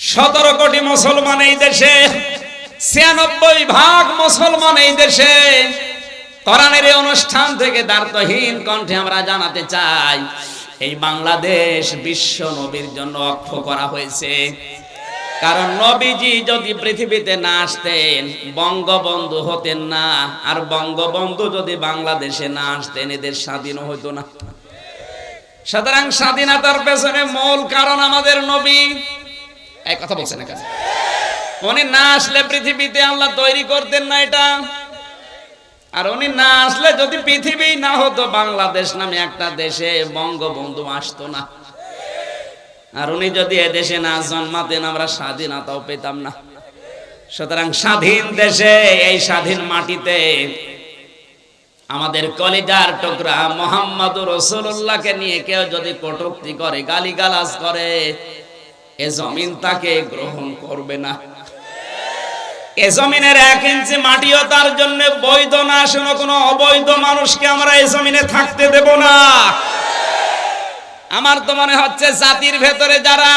সতেরো কোটি মুসলমান এই দেশে, ছিয়ানব্বই ভাগ মুসলমান এই দেশে। কোরআনের এই অনুষ্ঠান থেকে দার্থহীন কণ্ঠে আমরা জানাতে চাই, এই বাংলাদেশ বিশ্ব নবীর জন্য অক্ষ করা হয়েছে। কারণ নবীজি যদি পৃথিবীতে না আসতেন, বঙ্গবন্ধু হতেন না, আর বঙ্গবন্ধু যদি বাংলাদেশে না আসতেন, এদের স্বাধীন হইতো না। সুতরাং স্বাধীনতার পেছনে মূল কারণ আমাদের নবী। এই কথা বলছেন এখানে উনি না আসলে পৃথিবীতে আল্লাহ তৈরি করতেন না এটা। আর উনি না আসলে যদি পৃথিবী না হতো, বাংলাদেশ নামে একটা দেশে বঙ্গবন্ধু আসতো না। আর উনি যদি এদেশে না জন্মাতেন, আমরা স্বাধীনতাও পেতাম না। সুতরাং স্বাধীন দেশে, এই স্বাধীন মাটিতে আমাদের কলিজার টুকরা মোহাম্মদ রসুল্লাহকে নিয়ে কেউ যদি কটুক্তি করে, গালিগালাজ করে এ জমিন তাকে গ্রহণ করবে না। এ জমিনের এক ইঞ্চি মাটিও তার জন্য বৈধ না শোনো কোনো অবৈধ মানুষকে আমরা এ জমিনে থাকতে দেব না। আমার তো মনে হচ্ছে জাতির ভেতরে যারা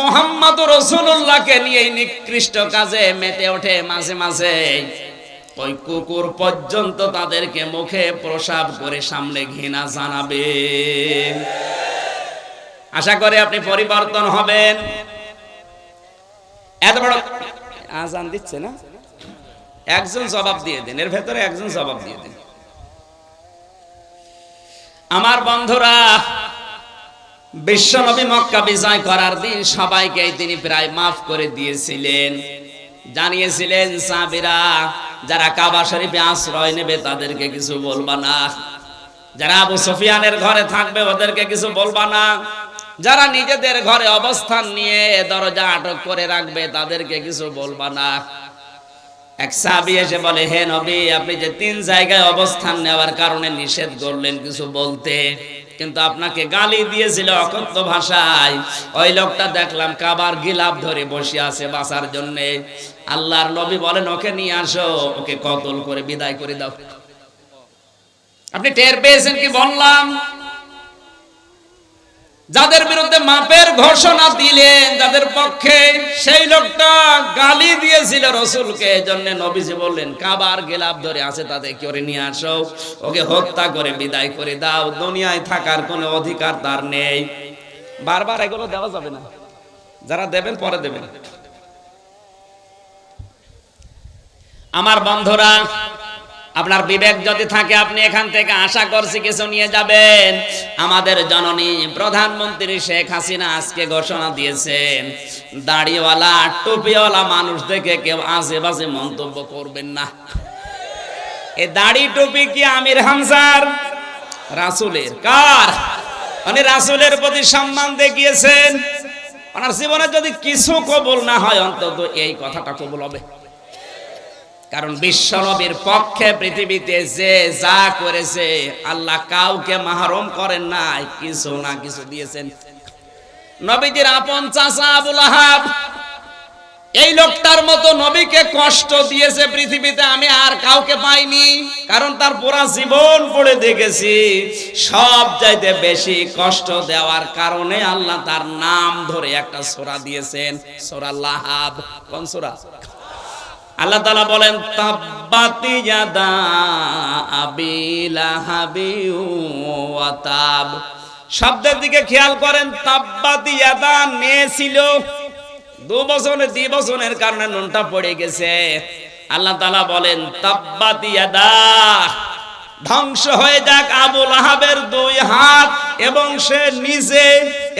মোহাম্মদ রসুল্লাহকে নিয়ে নিকৃষ্ট কাজে মেতে ওঠে মাঝে মাঝে, ওই কুকুর পর্যন্ত তাদেরকে মুখে প্রসাব করে সামনে ঘৃণা জানাবে। আশা করি আপনি পরিবর্তন হবেন। এত বড় আজান দিচ্ছে না? একজন জবাব দিয়ে দেন এর ভেতরে একজন জবাব দিয়ে দেন। আমার বন্ধুরা বিশ্বনবী মক্কা বিজয় করার দিন সবাইকে তিনি প্রায় মাফ করে দিয়েছিলেন। জানিয়েছিলেন সাবিরা যারা কাবা শরীফে আশ্রয় নেবে তাদেরকে কিছু বলবা না। যারা আবু সুফিয়ানের ঘরে থাকবে ওদেরকে কিছু বলবা না। যারা নিজেদের ঘরে অবস্থান নিয়ে দরজা আটক করে রাখবে, তাদেরকে কিছু বলবা না। এক সাহাবী এসে বলে, হে নবী, আপনি যে তিন জায়গায় অবস্থান নেওয়ার কারণে নিষেধ করলেন কিছু বলতে, কিন্তু আপনাকে গালি দিয়েছিল অকথ্য ভাষায়। ওই লোকটা দেখলাম কাবার গিলাপ ধরে বসে আছে বাঁচার জন্য। আল্লাহর নবী বলেন, ওকে নিয়ে আসো, ওকে কতল করে বিদায় করে দাও। আপনি টের পেয়েছেন কি বললাম? যাদের বিরুদ্ধে মাপের ঘোষণা দিলেন, যাদের পক্ষে সেই লোকটা গালি দিয়েছিল রসুলকে জন্য নবীজি বললেন, কাবার গেলাপ ধরে আছে তাদের করে নিয়ে আসো? ওকে হত্যা করে, বিদায় করে দাও, দুনিয়ায় থাকার কোনো অধিকার তার নেই। বারবার এগুলো দেওয়া যাবে না। যারা দেবেন, পরে দেবেন। আমার বন্ধুরা আপনার বিবেক যদি থাকে, আপনি এখান থেকে আশা করছি কিছু নিয়ে যাবেন। আমাদের জননী প্রধানমন্ত্রী শেখ হাসিনা আজকে ঘোষণা দিয়েছেন, দাড়িওয়ালা, টুপিওয়ালা মানুষ দেখে কেউ আজে বাজে মন্তব্য করবেন না। এই দাড়ি টুপি কি আমির হামজার? রাসুলের। কার? মানে রাসুলের প্রতি সম্মান দেখিয়েছেন। ওনার জীবনে যদি কিছু কবুল না হয়, অন্তত এই কথাটা কবুল হবে। কারণ বিশ্বনবীর পক্ষে পৃথিবীতে যে যা করেছে, আল্লাহ কাউকে মাহরুম করেন নাই, কিছু না কিছু দিয়েছেন। নবীজির আপন চাচা আবুল আহাব, এই লোকটার মতো নবীকে কষ্ট দিয়েছে পৃথিবীতে, আমি আর কাউকে পাইনি, কারণ তার পুরা জীবন পড়ে দেখেছি। সব চাইতে বেশি কষ্ট দেওয়ার কারণে আল্লাহ তার নাম ধরে একটা সোরা দিয়েছেন, সোরা লাহাব। কোন সোরা? আল্লাহ তালা বলেন, তাব্বাতি হাবিউয়াতাব শব্দের দিকে খেয়াল করেন, তাব্বাতি ইয়াদা নিয়েছিল দু বছরের দুই বছরের কারণে নুনটা পড়ে গেছে। আল্লাহ তালা বলেন, তাব্বাতি ধ্বংস হয়ে যাক আবুল আহাবের দুই হাত এবং সে নিজে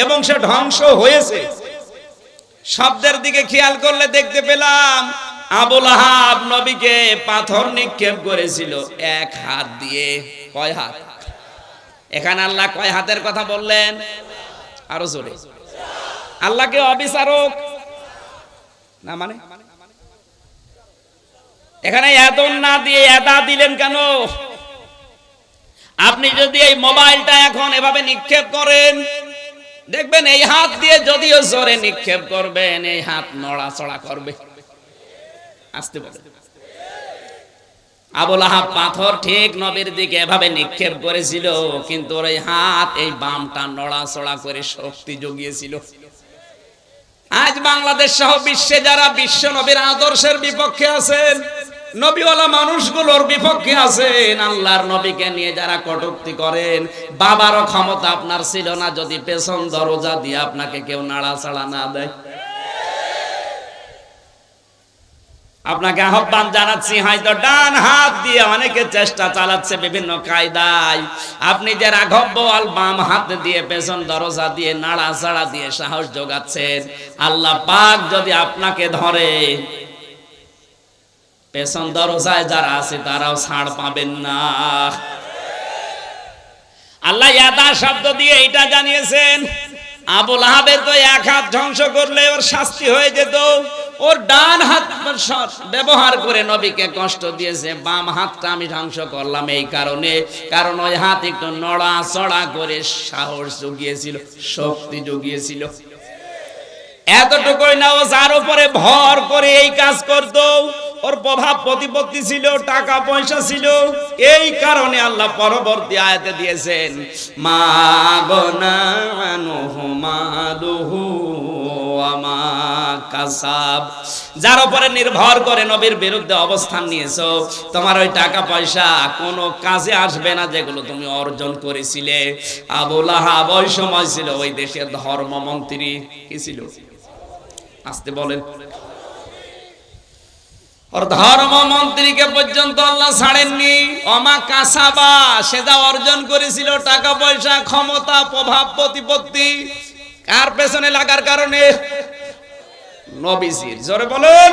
এবং সে ধ্বংস হয়েছে। শব্দের দিকে খেয়াল করলে দেখতে পেলাম আবুল আহাব নবীকে পাথর নিক্ষেপ করেছিল, এক হাত দিয়ে। কয় হাত? এখানে আল্লাহ কয় হাতের কথা বললেন? আরও জোরে। আল্লাহকে অবিচারক। না মানে? এখানে না দিয়ে এদা দিলেন কেন? আপনি যদি এই মোবাইলটা এখন এভাবে নিক্ষেপ করেন, দেখবেন এই হাত দিয়ে যদিও জোরে নিক্ষেপ করবেন, এই হাত নড়াচড়া করবে। আসতে বলে আবুল আহাব পাথর ঠিক নবীর দিকে এভাবে নিক্ষেপ করেছিল, কিন্তু ওর এই হাত, এই বামটা নড়াচড়া করে শক্তি জগিয়েছিল। আজ বাংলাদেশ সহ বিশ্বে যারা বিশ্ব নবীর আদর্শের বিপক্ষে আছেন, নবীওয়ালা মানুষগুলোর বিপক্ষে আছেন, আল্লাহর নবীকে নিয়ে যারা কটুক্তি করেন, বাবারও ক্ষমতা আপনার ছিল না, যদি পেছন দরজা দিয়ে আপনাকে কেউ নাড়াচাড়া না দেয়। আপনাকে আহ্বান জানাচ্ছি, হয়তো ডান হাত দিয়ে অনেকে চেষ্টা চালাচ্ছে বিভিন্ন কায়দায়। আপনি যে রাঘব বাম হাত দিয়ে পেছন দরজা দিয়ে নাড়াচাড়া দিয়ে সাহস যোগাচ্ছেন, আল্লাহ পাক যদি আপনাকে ধরে, পেছন দরজায় যারা আছে তারাও ছাড় পাবেন না। আল্লাহ ইয়াদা শব্দ দিয়ে এটা জানিয়েছেন, আবুল আহাবের তো এক হাত ধ্বংস করলে ওর শাস্তি হয়ে যেত। ওর ডান হাত ব্যবহার করে নবীকে কষ্ট দিয়েছে, বাম হাতটা আমি ধ্বংস করলাম এই কারণে। কারণ ওই হাত একটু নড়া চড়া করে সাহস জুগিয়েছিল, শক্তি জুগিয়েছিল। এতটুকুই না, ও যার উপরে ভর করে এই কাজ করত, ওর প্রভাব প্রতিপত্তি ছিল, টাকা পয়সা ছিল। এই কারণে আল্লাহ পরবর্তী আয়াতে দিয়েছেন, মা কাসাব যার উপরে নির্ভর করে নবীর বিরুদ্ধে অবস্থান নিয়েছো, তোমার ওই টাকা পয়সা কোনো কাজে আসবে না যেগুলো তুমি অর্জন করেছিলে। আবুল আহাব ওই সময় ছিল ওই দেশের ধর্মমন্ত্রী। কি ছিল? আসতে বলেন। ওর ধর্মমন্ত্রীকে পর্যন্ত আল্লাহ ছাড়েননি। অমা কাসাবা, সে যা অর্জন করেছিল, টাকা পয়সা, ক্ষমতা, প্রভাব, প্রতিপত্তি, কার পেছনে লাগার কারণে? নবীজির। জোরে বলুন।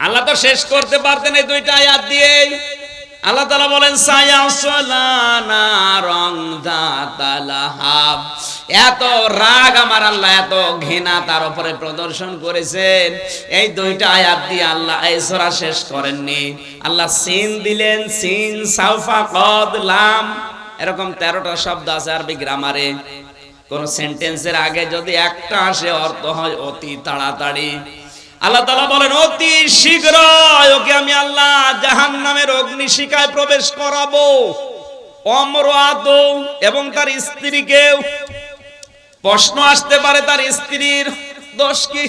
আল্লাহ তো শেষ করতে পারতেন এই দুইটা আয়াত দিয়ে আল্লাহ তালা বলেন, সায়াসলানা রং দাতালাহাব এত রাগ আমার আল্লাহ, এত ঘৃণা তার উপরে প্রদর্শন করেছেন। এই দুইটা আয়াত দিয়ে আল্লাহ এই সূরা শেষ করেননি। আল্লাহ সিন দিলেন, সিন সাউফা, কদ, লাম, এরকম তেরোটা শব্দ আছে আরবি গ্রামারে। কোন সেন্টেন্সের আগে যদি একটা আসে, অর্থ হয় অতি তাড়াতাড়ি। আল্লাহ তালা বলেন, অতি শীঘ্র ওকে আমি আল্লাহ জাহান নামের অগ্নি শিকায় প্রবেশ করাবো। অমর অমরাত এবং তার স্ত্রীকেও। প্রশ্ন আসতে পারে, তার স্ত্রীর দোষ কি?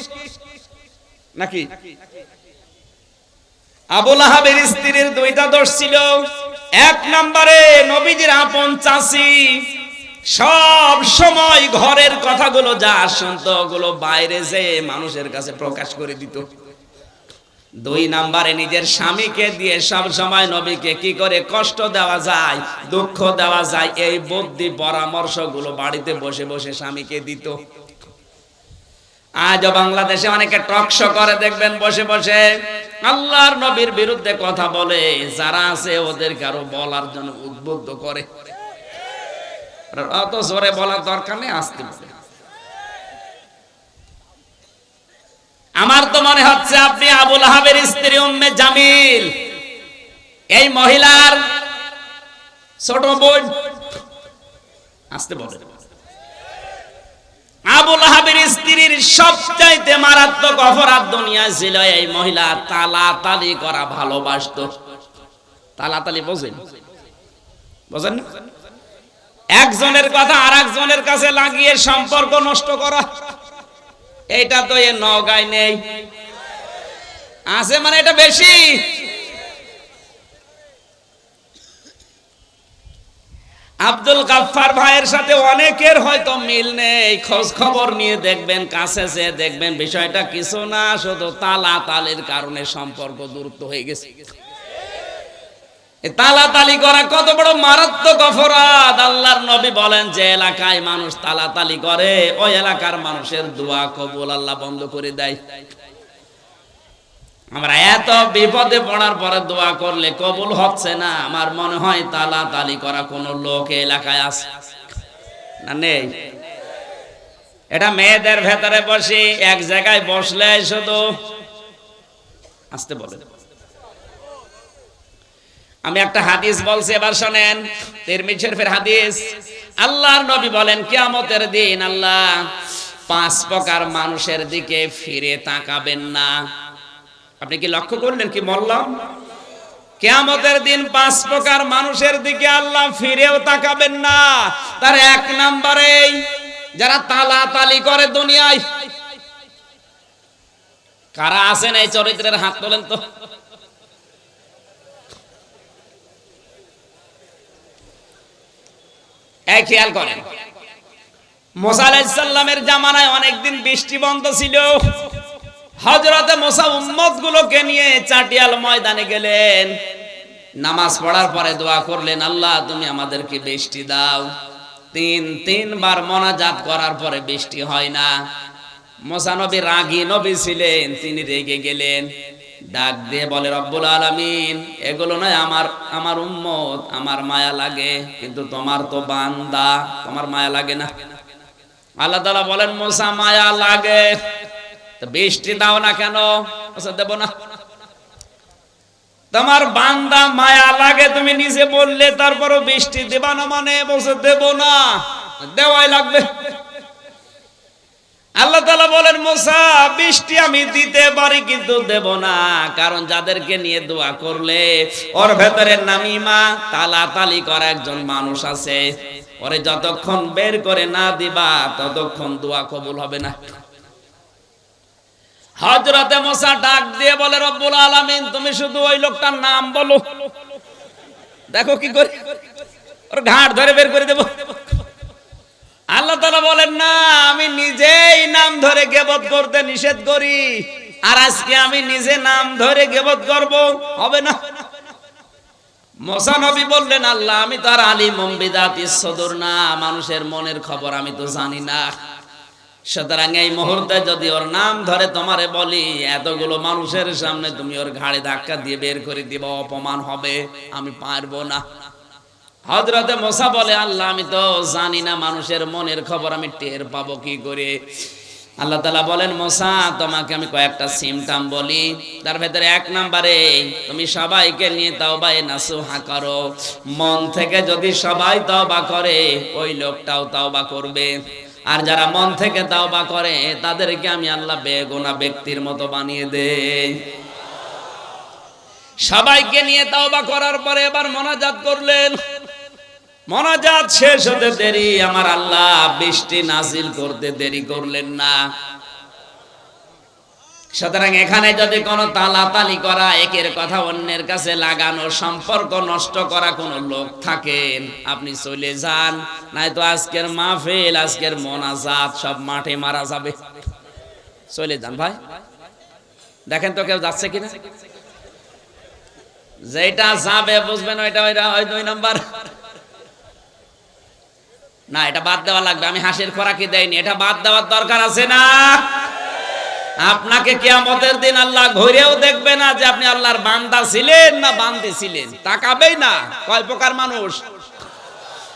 নাকি? আবুল আহাবের স্ত্রীর দুইটা দোষ ছিল। এক নম্বরে নবীজির আপন চাষি সব সময় ঘরের কথাগুলো যা শুনত, ওগুলো বাইরে যে মানুষের কাছে প্রকাশ করে দিত। দুই নাম্বারে নিজের স্বামীকে দিয়ে সব সময় নবীকে কি করে কষ্ট দেওয়া যায়, দুঃখ দেওয়া যায়, এই বুদ্ধি পরামর্শগুলো বাড়িতে বসে বসে স্বামীকে দিত। আজও বাংলাদেশে অনেকে টকশো করে, দেখবেন বসে বসে আল্লাহর নবীর বিরুদ্ধে কথা বলে, যারা আছে ওদের কারও বলার জন্য উদ্বুদ্ধ করে। অত জোরে বলার দরকার নেই, আসতে আমার তো মনে হচ্ছে আপনি আবুল আহাবের স্ত্রী উম্মে জামিল। এই মহিলার ছোট বোন। আসতে বলে আবুল আহাবের স্ত্রীর সবচাইতে মারাত্মক অপরাধ দুনিয়া ছিল এই মহিলা তালাতালি করা, ভালোবাসত। তালাতালি বোঝেন? বোঝেন না? একজনের কথা আর একজনের কাছে লাগিয়ে সম্পর্ক নষ্ট করা। এটা তো এ নগায় নেই। আছে মানে এটা বেশি। আব্দুল গাফফার ভাইয়ের সাথে অনেকের হয়তো মিল নেই। খোঁজ খবর নিয়ে দেখবেন, কাছে যে দেখবেন, বিষয়টা কিছু না, শুধু তালা তালের কারণে সম্পর্ক দূরত্ব হয়ে গেছে। তালাতালি করা কত বড় মারাত্মক অপরাধ। আল্লাহর নবী বলেন যে এলাকায় মানুষ তালাতালি করে, ওই এলাকার মানুষের দোয়া কবুল আল্লাহ বন্ধ করে দেয়। আমরা এত বিপদে পড়ার পরে দোয়া করলে কবুল হচ্ছে না। আমার মনে হয় তালাতালি করা কোন লোক এলাকায় আছে না নেই? এটা মেয়েদের ভেতরে বসে, এক জায়গায় বসলে শুধু আসতে বলে। আমি একটা হাদিস বলছি, এবার শোনেন। তিরমিজি শরীফের হাদিস। আল্লাহর নবী বলেন, কিয়ামতের দিন আল্লাহ পাঁচ প্রকার মানুষের দিকে ফিরে তাকাবেন না। আপনি কি লক্ষ্য করলেন কি বললাম কেয়ামতের দিন পাঁচ প্রকার মানুষের দিকে আল্লাহ ফিরেও তাকাবেন না। তার এক নম্বরে, যারা তালা তালি করে দুনিয়ায়। কারা আছেন এই চরিত্রের হাত তোলেন তো? খেয়াল করেন। মোসা আলাইসাল্লামের জামানায় অনেকদিন বৃষ্টি বন্ধ ছিল। হজরতে মোসা উম্মত গুলোকে নিয়ে চাটিয়াল ময়দানে গেলেন। নামাজ পড়ার পরে দোয়া করলেন, আল্লাহ, তুমি আমাদেরকে বৃষ্টি দাও। তিন, তিনবার মনাজাত করার পরে বৃষ্টি হয় না। মোসা নবী রাগী নবী ছিলেন, তিনি রেগে গেলেন। ডাক দিয়ে বলে, রব্বুল আলামিন, এগুলো নয় আমার আমার উম্মত, আমার মায়া লাগে, কিন্তু তোমার তো বান্দা, তোমার মায়া লাগে না। আল্লাহ তাআলা বলেন, মোসা, মায়া লাগে। বৃষ্টি দাও না কেন? দেব না। তোমার বান্দা মায়া লাগে, তুমি নিজে বললে, তারপরও বৃষ্টি দেবা না মানে বলছে দেব না। দেওয়াই লাগবে। আল্লাহ তালা বলেন, মোসা, বৃষ্টি আমি দিতে পারি কিন্তু দেব না। কারণ যাদেরকে নিয়ে দোয়া করলে ওর ভেতরে নামিমা তালা তালি করা একজন মানুষ আছে। ওরে যতক্ষণ বের করে না দিবা, ততক্ষণ দোয়া কবুল হবে না। হজরতে মোসা ডাক দিয়ে বলে, রব্বুল আলামিন, তুমি শুধু ওই লোকটার নাম বলো। দেখো কি করে। ওর ঘাট ধরে বের করে দেবো। আল্লাহ তালা বলেন, না, আমি নিজেই নাম ধরে গেবত করতে নিষেধ করি। আর আজকে আমি নিজে নাম ধরে গেবত করব। হবে না? নবী বললেন, আল্লাহ, আমি তো আর আলী মম্বিদাত সদর না। মানুষের মনের খবর আমি তো জানি না। সুতরাং এই মুহূর্তে যদি ওর নাম ধরে তোমারে বলি, এতগুলো মানুষের সামনে তুমি ওর ঘাড়ে ধাক্কা দিয়ে বের করে দিব। অপমান হবে, আমি পারব না। হজরতে মোসা বলে, আল্লাহ, আমি তো জানি না মানুষের মনের খবর, আমি টের পাবো কি করে? আল্লাহ তালা বলেন, মোসা, তোমাকে আমি কয়েকটা সিমটাম বলি। তার ভেতরে এক নাম্বারে, তুমি সবাইকে নিয়ে তাওবা এ নাসুহা করো। মন থেকে যদি সবাই তাওবা করে, ওই লোকটাও তাওবা করবে। আর যারা মন থেকে তাওবা করে, তাদেরকে আমি আল্লাহ বেগুনা ব্যক্তির মতো বানিয়ে দেই সবাইকে নিয়ে তাওবা করার পরে এবার মনাজাত করলেন। মনাজাত শেষ হতে দেরি, আমার আল্লাহ বৃষ্টি নাজিল করতে দেরি করলেন না। সুতরাং এখানে যদি কোনো তালাতালি করা, একের কথা অন্যের কাছে লাগানো, সম্পর্ক নষ্ট করা কোনো লোক থাকেন আপনি চলে যান, নয়তো আজকের মাহফিল, আজকের মনাজাত, সব মাঠে মারা যাবে। চলে যান ভাই। দেখেন তো কেউ যাচ্ছে কিনা? যেটা যাবে বুঝবেন, ওইটা ওইটা ওই দুই নাম্বার। না, এটা বাদ দেওয়া লাগবে, আমি হাসির খোরাকি দেয়নি এটা বাদ দেওয়ার দরকার আছে না? আপনাকে কেয়ামতের দিন আল্লাহ ঘুরেও দেখবে না যে আপনি আল্লাহর বান্দা ছিলেন না বান্দি ছিলেন। তাকাবেই না, কয় প্রকার মানুষ?